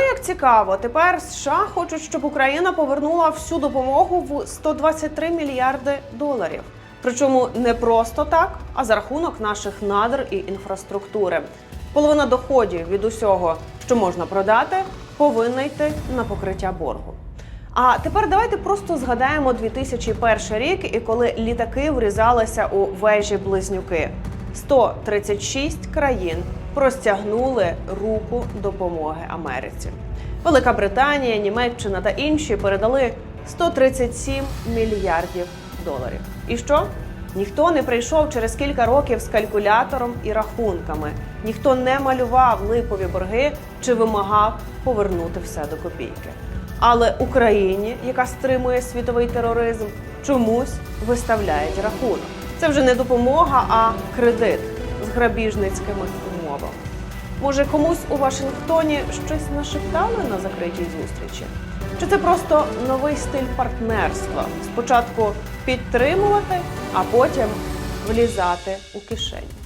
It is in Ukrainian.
Як цікаво, тепер США хочуть, щоб Україна повернула всю допомогу в 123 мільярди доларів. Причому не просто так, а за рахунок наших надр і інфраструктури. Половина доходів від усього, що можна продати, повинна йти на покриття боргу. А тепер давайте просто згадаємо 2001 рік і коли літаки врізалися у вежі близнюки. 136 країн простягнули руку допомоги Америці. Велика Британія, Німеччина та інші передали 137 мільярдів доларів. І що? Ніхто не прийшов через кілька років з калькулятором і рахунками. Ніхто не малював липові борги чи вимагав повернути все до копійки. Але Україні, яка стримує світовий тероризм, чомусь виставляють рахунок. Це вже не допомога, а кредит з грабіжницькими умовами. Може, комусь у Вашингтоні щось нашептали на закритій зустрічі? Чи це просто новий стиль партнерства? Спочатку підтримувати, а потім влізати у кишень?